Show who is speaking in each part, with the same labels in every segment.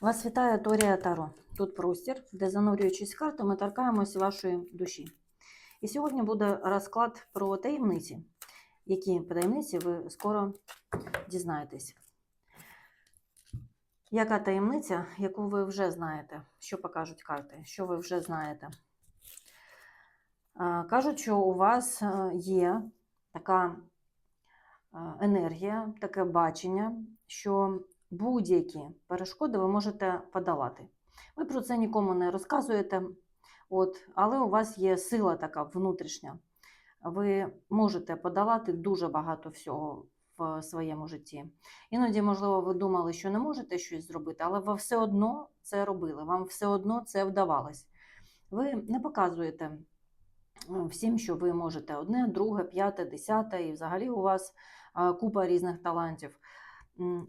Speaker 1: Вас вітає Торія Таро. Тут простір, де занурюючись в карту, ми торкаємось вашої душі. І сьогодні буде розклад про таємниці, які таємниці ви скоро дізнаєтесь. Яка таємниця, яку ви вже знаєте? Що покажуть карти? Що ви вже знаєте? Кажуть, що у вас е, є така е, енергія, таке бачення, що будь-які перешкоди ви можете подолати. Ви про це нікому не розказуєте, от, але у вас є сила така внутрішня. Ви можете подолати дуже багато всього в своєму житті. Іноді, можливо, ви думали, що не можете щось зробити, але ви все одно це робили, вам все одно це вдавалось. Ви не показуєте е, всім, що ви можете одне, друге, п'яте, десяте, і взагалі у вас е, купа різних талантів.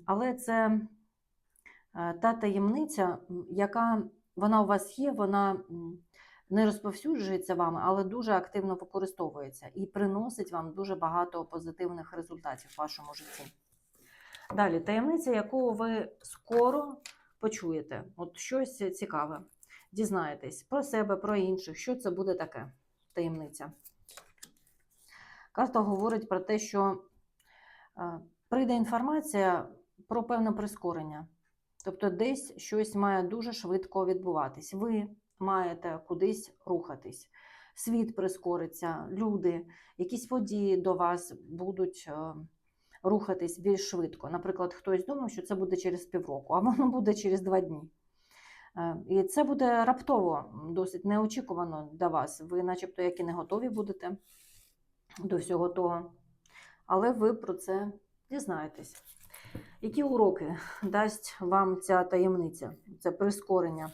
Speaker 1: Але це е, та таємниця, яка вона у вас є, вона не розповсюджується вами, але дуже активно використовується і приносить вам дуже багато позитивних результатів в вашому житті. Далі, таємниця, яку ви скоро почуєте. От щось цікаве. Дізнаєтесь про себе, про інших, що це буде таке таємниця. Карта говорить про те, що е, прийде інформація про певне прискорення. Тобто десь щось має дуже швидко відбуватись. Ви маєте кудись рухатись. Світ прискориться, люди, якісь події до вас будуть е, рухатись більш швидко. Наприклад, хтось думав, що це буде через півроку, а воно буде через два дні. Е, І це буде раптово, досить неочікувано для вас. Ви, начебто, як і не готові будете до всього того. Але ви про це дізнаєтесь. Які уроки дасть вам ця таємниця, це прискорення?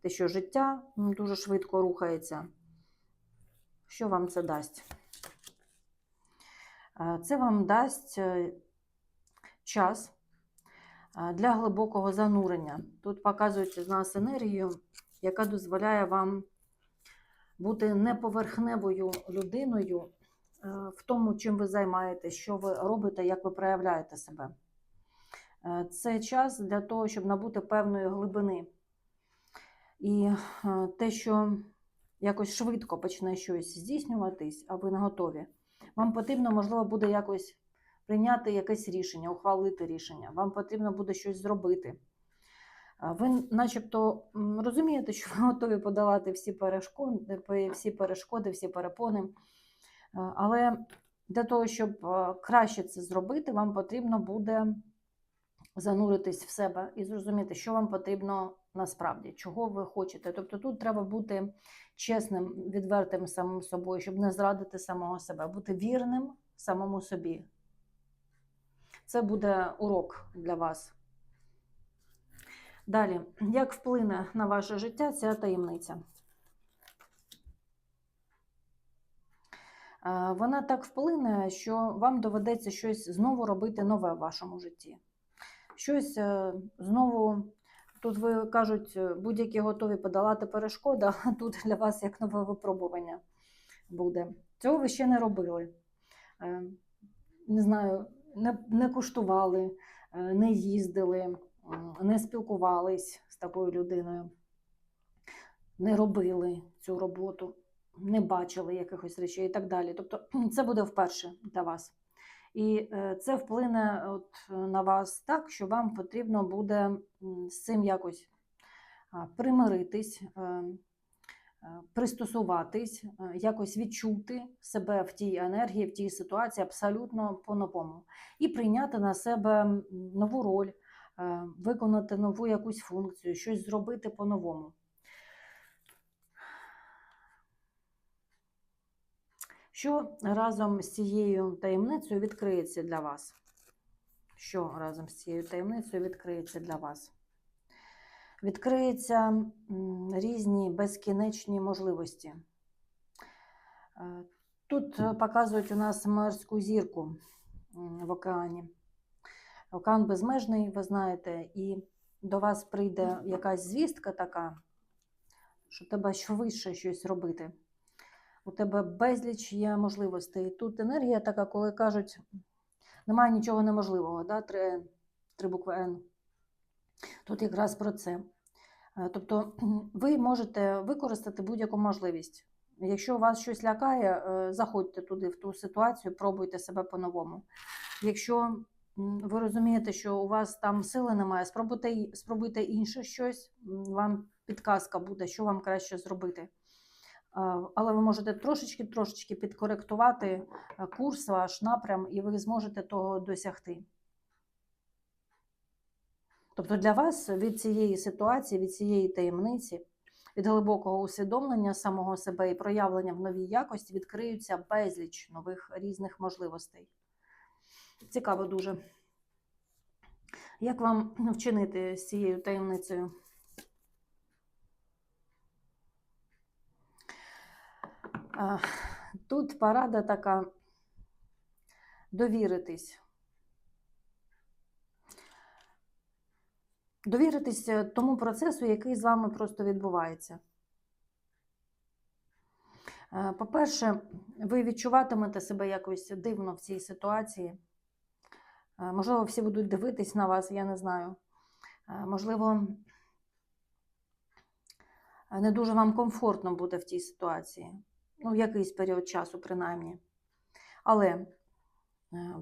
Speaker 1: Те, що життя дуже швидко рухається. Що вам це дасть? Е, Це вам дасть е, час е, для глибокого занурення. Тут показують з нас енергію, яка дозволяє вам бути неповерхневою людиною в тому, чим ви займаєтесь, що ви робите, як ви проявляєте себе. Е, Це час для того, щоб набути певної глибини. І е, те, що якось швидко почне щось здійснюватись, а ви не готові, вам потрібно, можливо, буде якось прийняти якесь рішення, ухвалити рішення. Вам потрібно буде щось зробити. Ви, начебто, розумієте, що ви готові подолати всі перешкоди, всі перешкоди, всі перепони. Е, Але для того, щоб е, краще це зробити, вам потрібно буде зануритись в себе і зрозуміти, що вам потрібно насправді, чого ви хочете. Тобто тут треба бути чесним, відвертим самим собою, щоб не зрадити самого себе, бути вірним самому собі. Це буде урок для вас. Далі, як вплине на ваше життя ця таємниця? Вона так вплине, що вам доведеться щось знову робити нове в вашому житті. Щось е, знову, тут ви кажуть, е, будь-які готові подолати перешкоди, а тут для вас як нове випробування буде. Цього ви ще не робили. Е, Не знаю, не, не куштували, не їздили, не спілкувались з такою людиною, не робили цю роботу, не бачили якихось речей і так далі. Тобто це буде вперше для вас. І е, це вплине от е, на вас так, що вам потрібно буде з цим якось примиритись, е, пристосуватись, якось відчути себе в тій енергії, в тій ситуації абсолютно по-новому. І прийняти на себе нову роль, виконати нову якусь функцію, щось зробити по-новому. Що разом з цією таємницею відкриється для вас? Що разом з цією таємницею відкриється для вас? Відкриються різні безкінечні можливості. Е, Тут е, показують у нас морську зірку в океані. Океан безмежний, ви знаєте, і до вас прийде якась звістка така, що треба швидше щось робити у тебе безліч є можливостей. Тут енергія така, коли кажуть, немає нічого неможливого, да? три, три букви Н. Тут якраз про це. Е, Тобто ви можете використати будь-яку можливість. Якщо вас щось лякає, е, заходьте туди, в ту ситуацію, пробуйте себе по-новому. Якщо ви розумієте, що у вас там сили немає, спробуйте, спробуйте інше щось, вам підказка буде, що вам краще зробити. А, Але ви можете трошечки-трошечки підкоректувати е, курс, ваш напрям, і ви зможете того досягти. Тобто для вас від цієї ситуації, від цієї таємниці, від глибокого усвідомлення самого себе і проявлення в новій якості відкриються безліч нових різних можливостей. Цікаво дуже. Як вам вчинити з цією таємницею? Тут порада така довіритись. Довіритись е, тому процесу, який з вами просто відбувається. Е, По-перше, ви відчуватимете себе якось дивно в цій ситуації. Е, Можливо, всі будуть дивитись на вас, я не знаю. Можливо, не дуже вам комфортно буде в тій ситуації. Ну, в якийсь період часу, принаймні. Але е,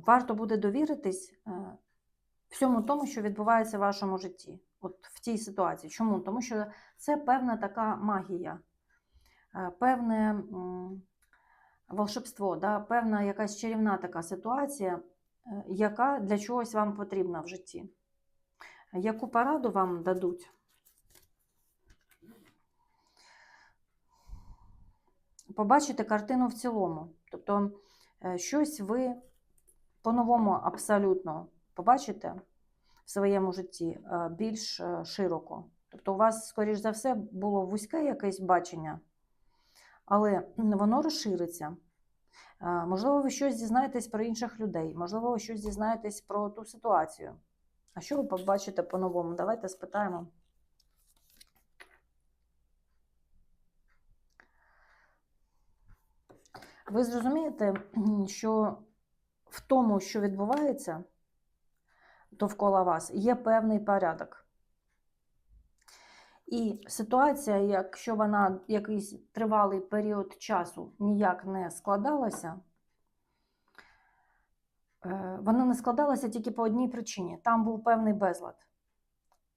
Speaker 1: варто буде довіритись е, всьому тому, що відбувається в вашому житті, от в тій ситуації. Чому? Тому що це певна така магія, е, певне волшебство, да? певна якась чарівна така ситуація, яка для чогось вам потрібна в житті. Яку пораду вам дадуть? Побачити картину в цілому. Тобто е, щось ви по-новому абсолютно побачите в своєму житті е, більш е, широко. Тобто, у вас, скоріш за все, було вузьке якесь бачення, але воно розшириться. Можливо, ви щось дізнаєтесь про інших людей, можливо, ви щось дізнаєтесь про ту ситуацію. А що ви побачите по-новому? Давайте спитаємо. Ви зрозумієте, що в тому, що відбувається довкола вас, є певний порядок. І ситуація, якщо вона якийсь тривалий період часу ніяк не складалася, е, вона не складалася тільки по одній причині: там був певний безлад.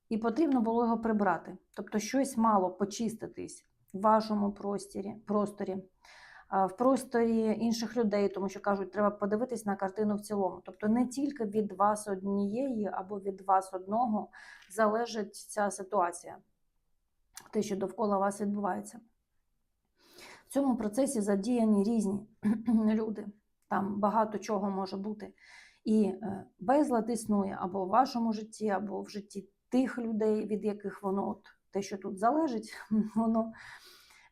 Speaker 1: І потрібно було його прибрати. Тобто щось мало почиститись в вашому просторі, просторі в просторі інших людей, тому що кажуть, треба подивитись на картину в цілому. Тобто не тільки від вас однієї або від вас одного залежить ця ситуація, те, що довкола вас відбувається. В цьому процесі задіяні різні люди. Там багато чого може бути. І е, безлад існує або в вашому житті, або в житті тих людей, від яких воно от те, що тут залежить, воно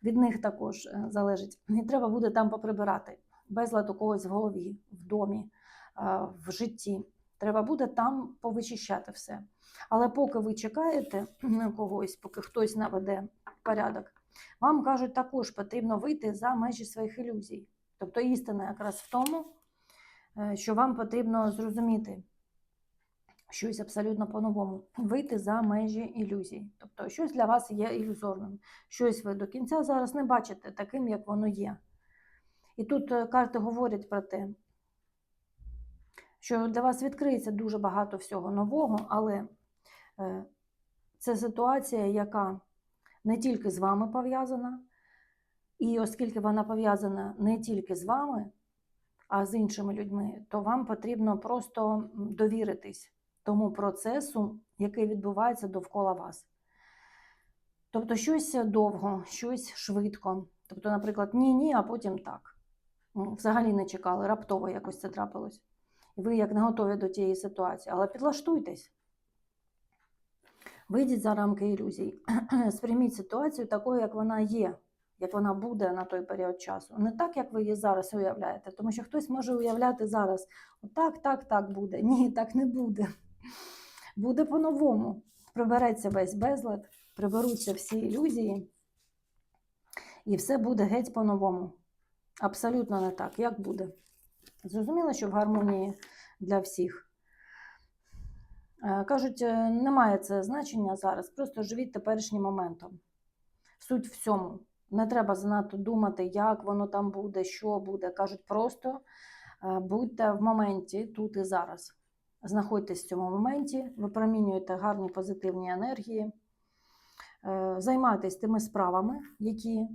Speaker 1: від них також е, залежить. І треба буде там поприбирати. Безлад у когось в голові, в домі, е, в житті. Треба буде там повичищати все. Але поки ви чекаєте на когось, поки хтось наведе порядок, вам кажуть, також потрібно вийти за межі своїх ілюзій. Тобто істина якраз в тому, е, що вам потрібно зрозуміти щось абсолютно по-новому, вийти за межі ілюзій. Тобто щось для вас є ілюзорним, щось ви до кінця зараз не бачите таким, як воно є. І тут е, карти говорять про те, що для вас відкриється дуже багато всього нового, але е, це ситуація, яка не тільки з вами пов'язана, і оскільки вона пов'язана не тільки з вами, а з іншими людьми, то вам потрібно просто довіритись тому процесу, який відбувається довкола вас. Тобто щось довго, щось швидко. Тобто, наприклад, ні-ні, а потім так. Взагалі не чекали, раптово якось це трапилось. І ви як не готові до тієї ситуації, але підлаштуйтесь. Вийдіть за рамки ілюзій, сприйміть ситуацію такою, як вона є, як вона буде на той період часу. Не так, як ви її зараз уявляєте, тому що хтось може уявляти зараз: отак, так, так буде. Ні, так не буде. Буде по-новому. Прибереться весь безлад, приберуться всі ілюзії, і все буде геть по-новому. Абсолютно не так, як буде. Зрозуміло, що в гармонії для всіх. Е, Кажуть, е, немає це значення зараз, просто живіть теперішнім моментом. Суть в цьому. Не треба занадто думати, як воно там буде, що буде. Кажуть, просто е, будьте в моменті тут і зараз. Знаходьтесь в цьому моменті, випромінюєте гарні позитивні енергії, е, займайтесь тими справами, які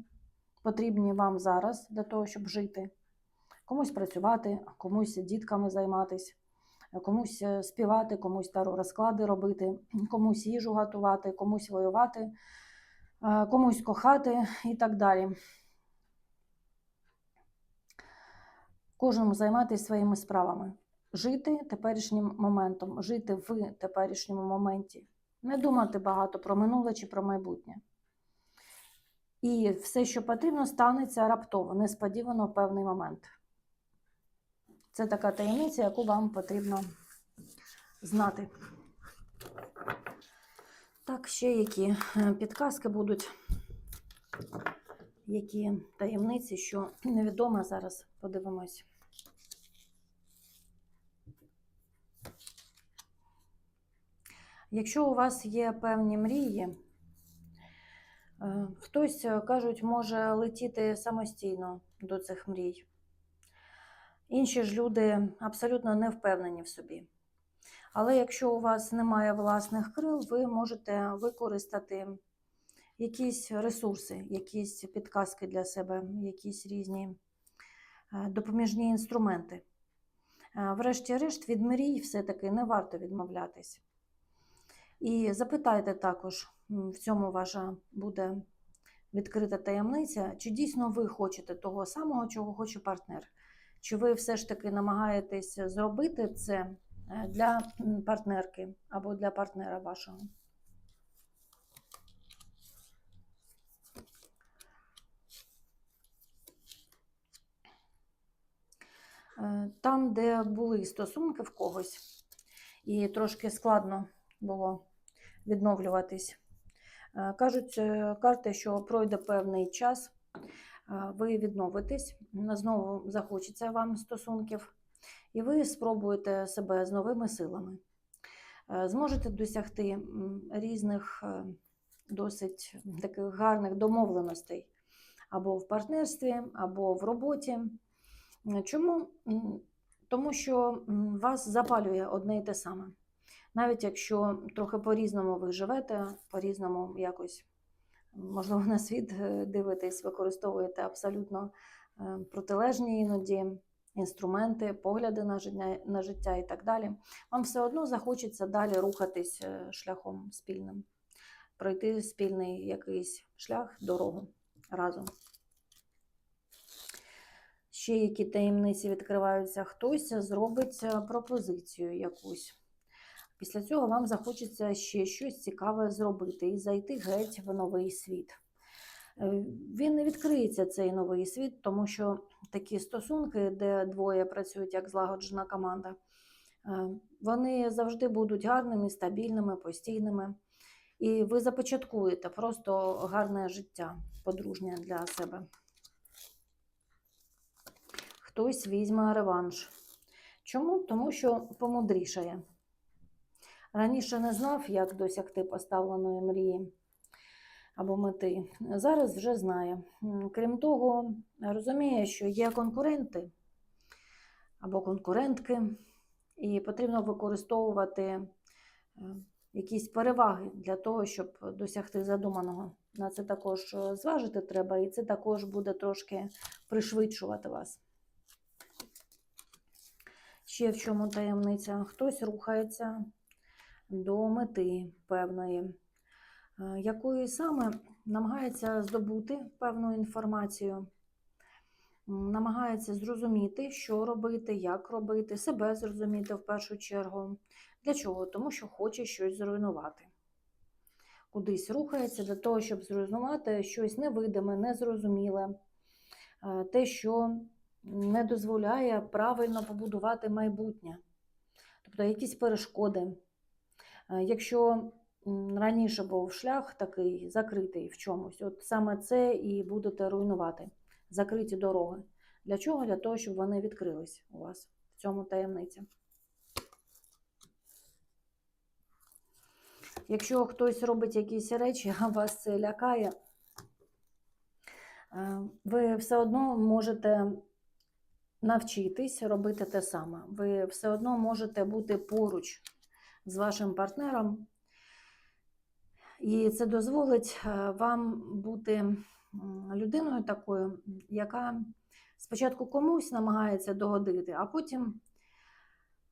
Speaker 1: потрібні вам зараз для того, щоб жити. Комусь працювати, комусь дітками займатися комусь е, співати, комусь таро розклади робити, комусь їжу готувати, комусь воювати, е, комусь кохати і так далі. Кожному займатися своїми справами. Жити теперішнім моментом, жити в теперішньому моменті. Не думати багато про минуле чи про майбутнє. І все, що потрібно, станеться раптово, несподівано в певний момент. Це така таємниця, яку вам потрібно знати. Так, ще які е, підказки будуть, які таємниці, що невідомо зараз подивимось. Якщо у вас є певні мрії, е, хтось, е, кажуть, може летіти самостійно до цих мрій. Інші ж люди абсолютно не впевнені в собі. Але якщо у вас немає власних крил, ви можете використати якісь ресурси, якісь підказки для себе, якісь різні е, допоміжні інструменти. Врешті-решт, від мрій все-таки не варто відмовлятись. І запитайте також, в цьому ваша буде відкрита таємниця, чи дійсно ви хочете того самого, чого хоче партнер. Чи ви все ж таки намагаєтесь зробити це е, для партнерки або для партнера вашого? Е, Там, де були стосунки в когось, і трошки складно було відновлюватись. Е, Кажуть е, карти, що пройде певний час, е, ви відновитесь, знову захочеться вам стосунків, і ви спробуєте себе з новими силами. Зможете досягти різних досить таких гарних домовленостей або в партнерстві, або в роботі. Чому? Тому що вас запалює одне і те саме. Навіть якщо трохи по-різному ви живете, по-різному якось, можливо, на світ е, дивитесь, використовуєте абсолютно е, протилежні іноді інструменти, погляди на життя, на життя і так далі, вам все одно захочеться далі рухатись е, шляхом спільним, пройти спільний якийсь шлях, дорогу разом. Ще які таємниці відкриваються, хтось зробить пропозицію якусь. Після цього вам захочеться ще щось цікаве зробити і зайти геть в новий світ. Е, Він не відкриється цей новий світ, тому що такі стосунки, де двоє працюють як злагоджена команда, е, вони завжди будуть гарними, стабільними, постійними. І ви започаткуєте просто гарне життя подружнє для себе. Хтось візьме реванш. Чому? Тому що помудрішає. Раніше не знав, як досягти поставленої мрії або мети. Зараз вже знає. Крім того, розуміє, що є конкуренти або конкурентки, і потрібно використовувати е, якісь переваги для того, щоб досягти задуманого. На це також е, зважити треба, і це також буде трошки пришвидшувати вас. Ще в чому таємниця? Хтось рухається до мети певної, е, якої саме намагається здобути певну інформацію, намагається зрозуміти, що робити, як робити, себе зрозуміти в першу чергу. Для чого? Тому що хоче щось зруйнувати. Кудись рухається для того, щоб зруйнувати щось невидиме, незрозуміле, е, те, що не дозволяє правильно побудувати майбутнє. Тобто якісь перешкоди. Е, Якщо раніше був шлях такий закритий в чомусь, от саме це і будете руйнувати. Закриті дороги. Для чого? Для того, щоб вони відкрились у вас в цьому таємниця. Якщо хтось робить якісь речі, а вас це лякає, е, ви все одно можете навчитись робити те саме. Ви все одно можете бути поруч з вашим партнером, і це дозволить е, вам бути людиною такою, яка спочатку комусь намагається догодити, а потім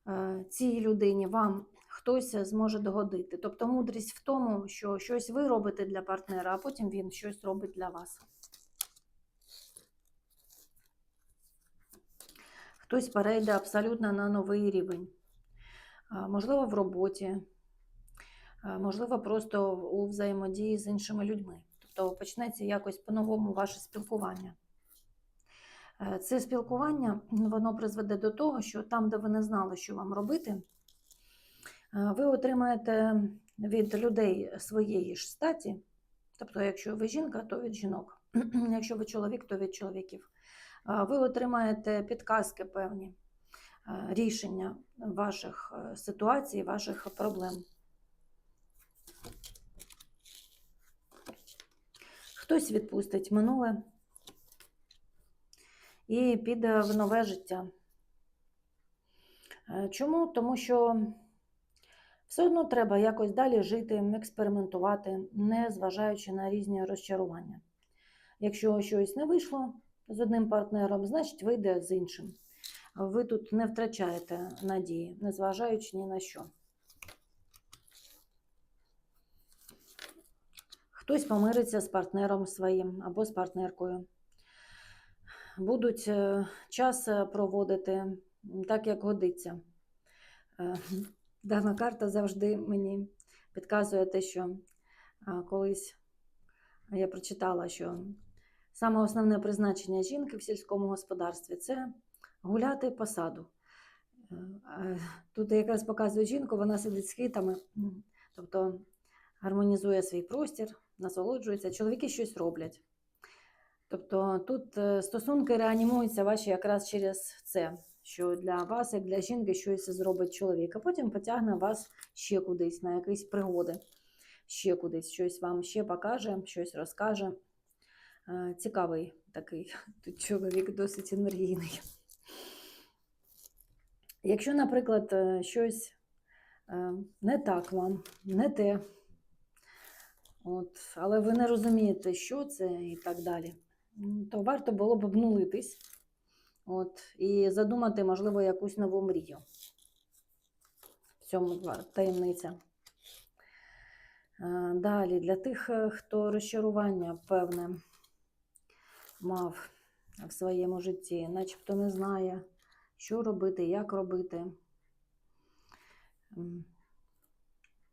Speaker 1: е, цій людині вам хтось зможе догодити. Тобто мудрість в тому, що щось ви робите для партнера, а потім він щось робить для вас. Хтось перейде абсолютно на новий рівень. Можливо, в роботі, можливо, просто у взаємодії з іншими людьми. Тобто почнеться якось по-новому ваше спілкування. Е, Це спілкування воно призведе до того, що там, де ви не знали, що вам робити, е, ви отримаєте від людей своєї ж статі. Тобто, якщо ви жінка, то від жінок. Якщо ви чоловік, то від чоловіків. Ви отримаєте підказки певні, рішення ваших е, ситуацій, ваших проблем. Хтось відпустить минуле і піде в нове життя. Е, Чому? Тому що все одно треба якось далі жити, експериментувати, не зважаючи на різні розчарування. Якщо щось не вийшло з одним партнером, значить вийде з іншим. Ви тут не втрачаєте надії, незважаючи ні на що. Хтось помириться з партнером своїм або з партнеркою. Будуть е, час е, проводити так, як годиться. Е, Дана карта завжди мені підказує те, що колись я прочитала, що саме основне призначення жінки в сільському господарстві це гуляти по саду. Е, е, Тут якраз показує жінку, вона сидить з квітами, тобто гармонізує свій простір, насолоджується. Чоловіки щось роблять. Тобто тут е, стосунки реанімуються ваші якраз через це, що для вас, як для жінки, щось зробить чоловік, а потім потягне вас ще кудись, на якісь пригоди, ще кудись, щось вам ще покаже, щось розкаже. Цікавий такий тут чоловік, досить енергійний. Якщо, наприклад, е, щось е, не так вам, не те, от, але ви не розумієте, що це і так далі, то варто було б обнулитись і задумати, можливо, якусь нову мрію. В цьому таємниця. Е, Далі, для тих, хто розчарування певне мав в своєму житті, начебто не знає, що робити, як робити.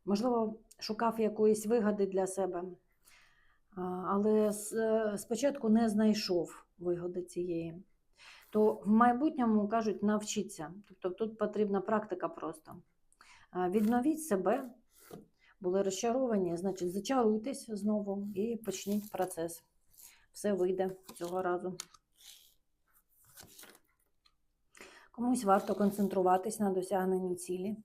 Speaker 1: Можливо, шукав якоїсь вигоди для себе, але е, спочатку не знайшов вигоди цієї. То в майбутньому кажуть, навчіться. Тобто тут потрібна практика просто. Відновіть себе, були розчаровані, значить, зачаруйтесь знову і почніть процес. Все вийде цього разу. Комусь варто концентруватись на досягненні цілі.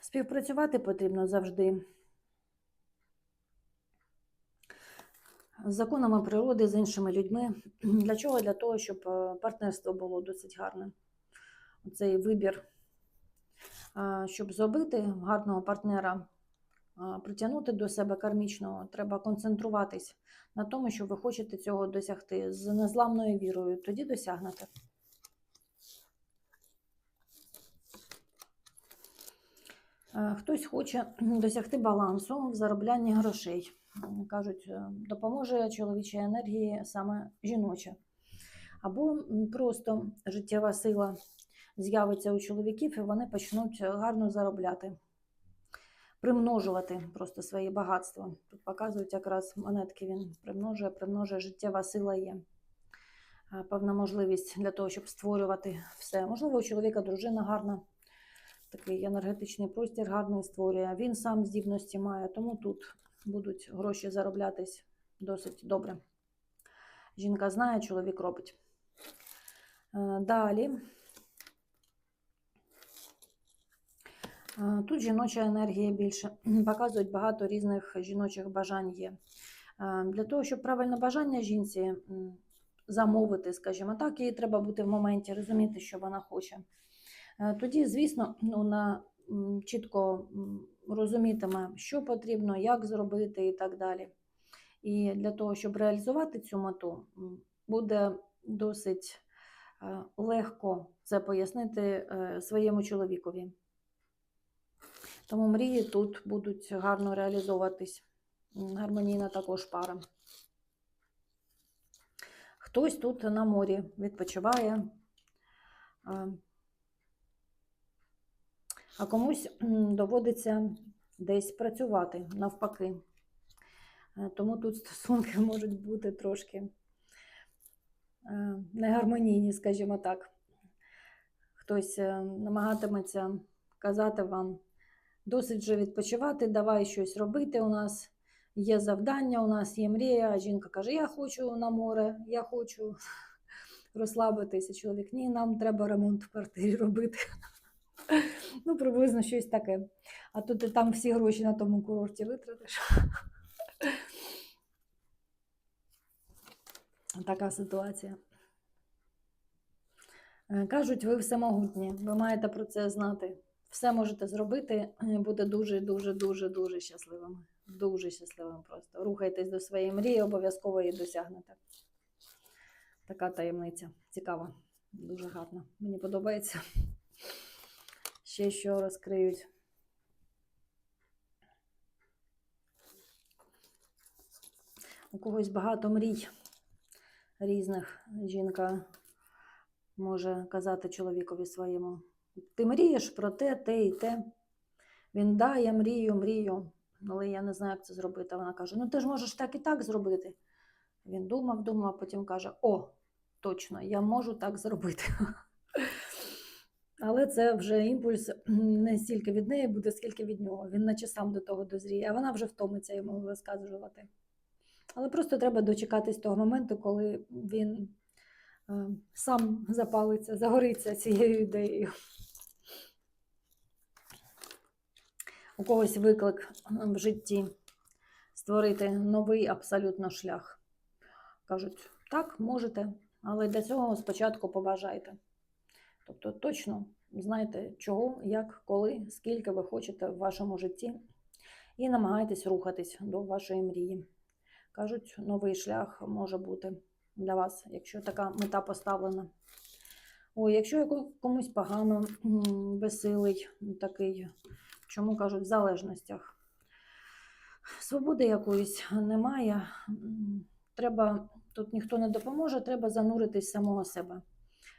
Speaker 1: Співпрацювати потрібно завжди з законами природи, з іншими людьми. Для чого? Для того, щоб е, партнерство було досить гарне. Цей вибір, щоб зробити гарного партнера, притягнути до себе кармічного, треба концентруватись на тому, що ви хочете цього досягти з незламною вірою. Тоді досягнете. Е, Хтось хоче досягти балансу в зароблянні грошей. Кажуть, е, допоможе чоловічій енергії саме жіноча. Або просто життєва сила з'явиться у чоловіків, і вони почнуть гарно заробляти, примножувати просто свої багатства. Тут показують якраз монетки, він примножує, примножує, життєва сила є. Певна можливість для того, щоб створювати все. Можливо, у чоловіка дружина гарна, такий енергетичний простір гарний створює. Він сам здібності має, тому тут будуть гроші зароблятись досить добре. Жінка знає, чоловік робить. Е, Далі. Тут жіноча енергія більше. Показують багато різних жіночих бажань є. Е, Для того, щоб правильне бажання жінці замовити, скажімо так, їй треба бути в моменті, розуміти, що вона хоче. Е, Тоді, звісно, вона чітко розумітиме, що потрібно, як зробити і так далі. І для того, щоб реалізувати цю мету, буде досить е, легко це пояснити е, своєму чоловікові. Тому мрії тут будуть гарно реалізовуватись. Гармонійна також пара. Хтось тут на морі відпочиває, а, комусь доводиться десь працювати навпаки. Е, Тому тут стосунки можуть бути трошки е, негармонійні, скажімо так. Хтось е, намагатиметься казати вам, досить вже відпочивати, давай щось робити. У нас є завдання, у нас є мрія. Жінка каже: Я хочу на море, я хочу розслабитися. Чоловік, ні, нам треба ремонт в квартирі робити. Ну, приблизно щось таке. А тут ти там всі гроші на тому курорті витратиш. Така ситуація. Е, Кажуть, ви всемогутні, ви маєте про це знати. Все можете зробити, і бути дуже, дуже, дуже, щасливими просто. Рухайтесь до своєї мрії, обов'язково її досягнете. Така таємниця. Цікава, дуже гарна. Мені подобається. Ще що розкриють. У когось багато мрій різних. Жінка може казати чоловікові своєму. Ти мрієш про те, те і те. Він да, я мрію, мрію, але я не знаю, як це зробити. Вона каже: Ну ти ж можеш так і так зробити. Він думав, думав, а потім каже: О, точно, я можу так зробити. Але це вже імпульс не стільки від неї буде, скільки від нього. Він наче сам до того дозріє, а вона вже втомиться йому розказувати. Але просто треба дочекатись того моменту, коли він е, сам запалиться, загориться цією ідеєю. У когось виклик в житті створити новий абсолютно шлях. Кажуть, так, можете, але для цього спочатку побажайте. Тобто точно знаєте, чого, як, коли, скільки ви хочете в вашому житті, і намагайтесь рухатись до вашої мрії. Кажуть, новий шлях може бути для вас, якщо така мета поставлена. Ой, якщо комусь погано, безсилий такий, чому кажуть, в залежностях. Свободи якоїсь немає. Треба, тут ніхто не допоможе, треба зануритись самого себе,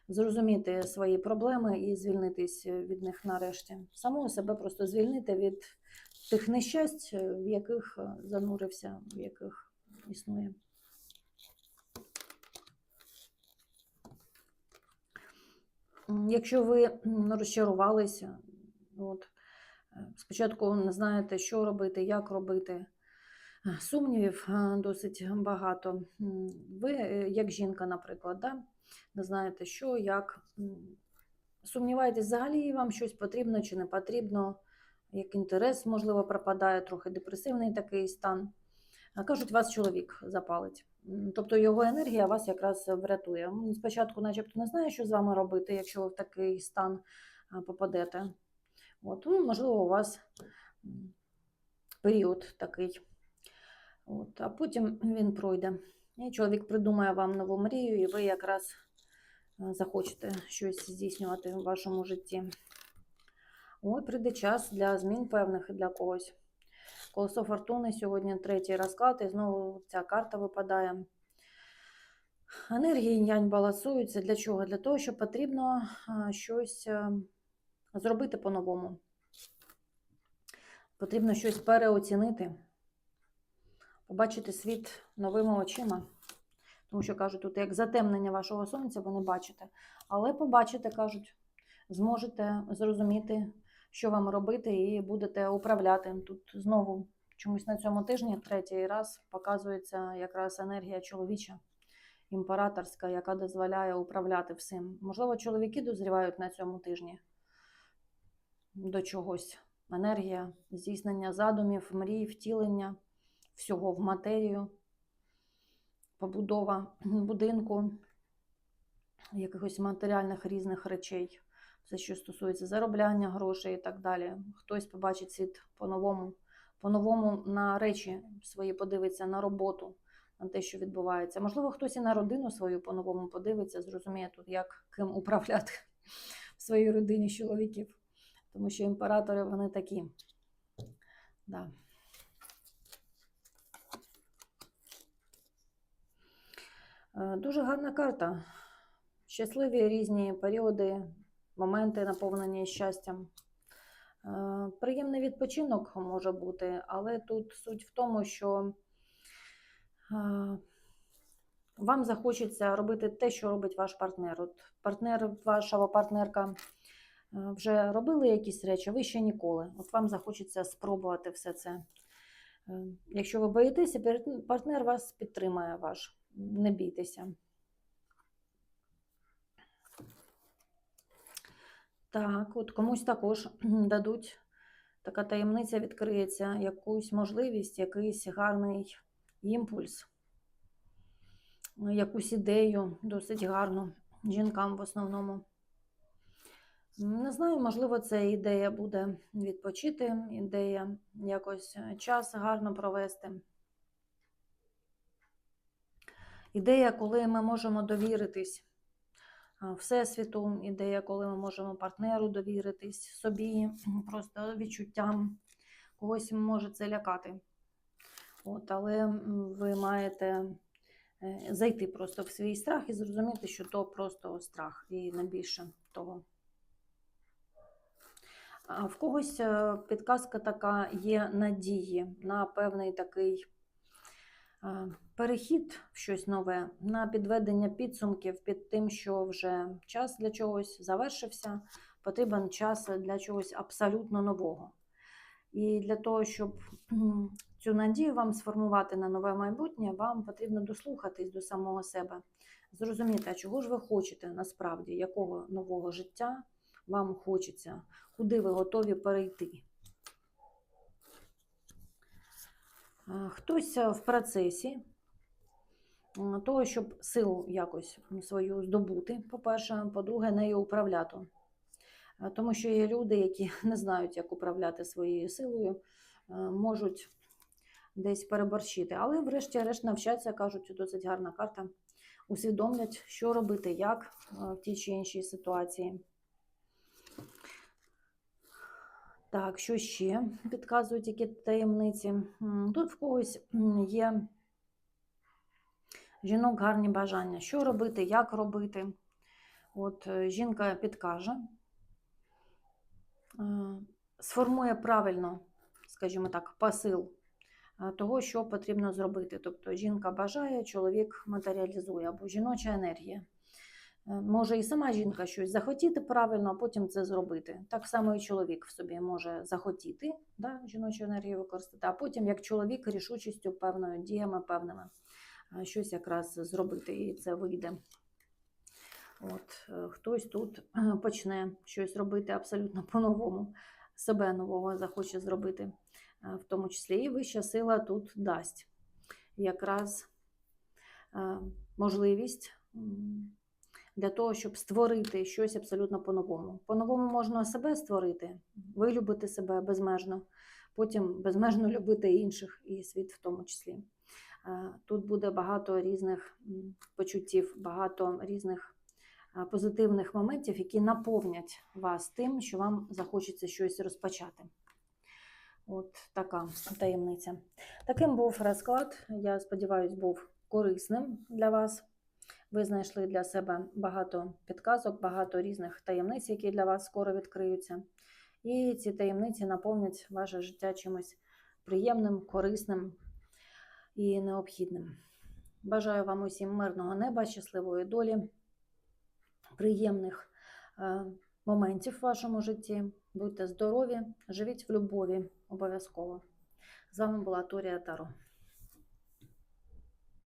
Speaker 1: зрозуміти свої проблеми і звільнитись від них нарешті. Самого себе просто звільнити від тих нещасть, в яких занурився, в яких існує. Якщо ви розчарувалися, от, спочатку не знаєте, що робити, як робити, е, сумнівів е, досить багато. Ви, е, як жінка, наприклад, да? не знаєте, що, як. Сумніваєтесь, взагалі вам щось потрібно чи не потрібно, як інтерес, можливо, пропадає, трохи депресивний такий стан. Кажуть, вас чоловік запалить. Тобто його енергія вас якраз врятує. Спочатку, начебто, не знає, що з вами робити, якщо ви в такий стан попадете. От, ну, можливо, у вас період такий. От, а потім він пройде. І чоловік придумає вам нову мрію, і ви якраз е, захочете щось здійснювати в вашому житті. Ой, прийде час для змін певних і для когось. Колесо фортуни сьогодні третій розклад, і знову ця карта випадає. Енергії інь-янь балансуються. Для чого? Для того, що потрібно щось е, зробити по-новому. Потрібно щось переоцінити, побачити світ новими очима. Тому що кажуть, тут як затемнення вашого сонця ви не бачите. Але побачите, кажуть, зможете зрозуміти, що вам робити, і будете управляти. Тут знову чомусь на цьому тижні третій раз показується якраз енергія чоловіча, імператорська, яка дозволяє управляти всім. Можливо, чоловіки дозрівають на цьому тижні до чогось енергія здійснення задумів, мрій, втілення всього в матерію, побудова будинку, якихось матеріальних різних речей, все, що стосується заробляння грошей і так далі. Хтось побачить світ по-новому, по-новому на речі свої подивиться, на роботу, на те, що відбувається. Можливо, хтось і на родину свою по-новому подивиться, зрозуміє тут, як ким управляти в своїй родині чоловіків. Тому що імператори вони такі. Да. Е, Дуже гарна карта. Щасливі різні періоди, моменти наповнені щастям. Е, Приємний відпочинок може бути, але тут суть в тому, що е, вам захочеться робити те, що робить ваш партнер. От партнер, ваша партнерка вже робили якісь речі, ви ще ніколи. От вам захочеться спробувати все це. Е, Якщо ви боїтеся, партнер вас підтримає ваш. Не бійтеся. Так, от комусь також дадуть така таємниця відкриється, якусь можливість, якийсь гарний імпульс, ну, якусь ідею досить гарну жінкам в основному. Не знаю, можливо, це ідея буде відпочити, ідея якось е, час гарно провести. Ідея, коли ми можемо довіритись а, Всесвіту, ідея, коли ми можемо партнеру довіритись, собі, просто відчуттям. Когось може це лякати. От, але ви маєте е, зайти просто в свій страх і зрозуміти, що то просто страх і не більше того. В когось е, підказка така є надії на певний такий е, перехід в щось нове, на підведення підсумків під тим, що вже час для чогось завершився, потрібен час для чогось абсолютно нового. І для того, щоб цю надію вам сформувати на нове майбутнє, вам потрібно дослухатись до самого себе, зрозуміти, а чого ж ви хочете насправді, якого нового життя вам хочеться, куди ви готові перейти. Е, Хтось е, в процесі того, щоб силу якось свою здобути, по-перше, по-друге, нею управляти. Е, Тому що є люди, які не знають, як управляти своєю силою, е, можуть десь переборщити. Але, врешті-решт, навчаться, кажуть, досить гарна карта, усвідомлять, що робити, як е, в тій чи іншій ситуації. Так, що ще підказують які таємниці? Тут в когось є жінок гарні бажання. Що робити, як робити. От е, жінка підкаже, е, сформує правильно, скажімо так, посил е, того, що потрібно зробити. Тобто жінка бажає, чоловік матеріалізує або жіноча енергія. Е, Може і сама жінка щось захотіти правильно, а потім це зробити. Так само і чоловік в собі може захотіти да, жіночу енергію використати, а потім, як чоловік, рішучістю певною, діями певними, е, щось якраз зробити, і це вийде. От, е, хтось тут почне щось робити абсолютно по-новому, себе нового захоче зробити, в тому числі і вища сила тут дасть якраз можливість для того, щоб створити щось абсолютно по-новому. По-новому можна себе створити, вилюбити себе безмежно, потім безмежно любити інших і світ в тому числі. Е, Тут буде багато різних почуттів, багато різних е, позитивних моментів, які наповнять вас тим, що вам захочеться щось розпочати. От така таємниця. Таким був розклад. Я сподіваюся, був корисним для вас. Ви знайшли для себе багато підказок, багато різних таємниць, які для вас скоро відкриються. І ці таємниці наповнять ваше життя чимось приємним, корисним і необхідним. Бажаю вам усім мирного неба, щасливої долі, приємних е, моментів в вашому житті. Будьте здорові, живіть в любові обов'язково. З вами була Торія Таро.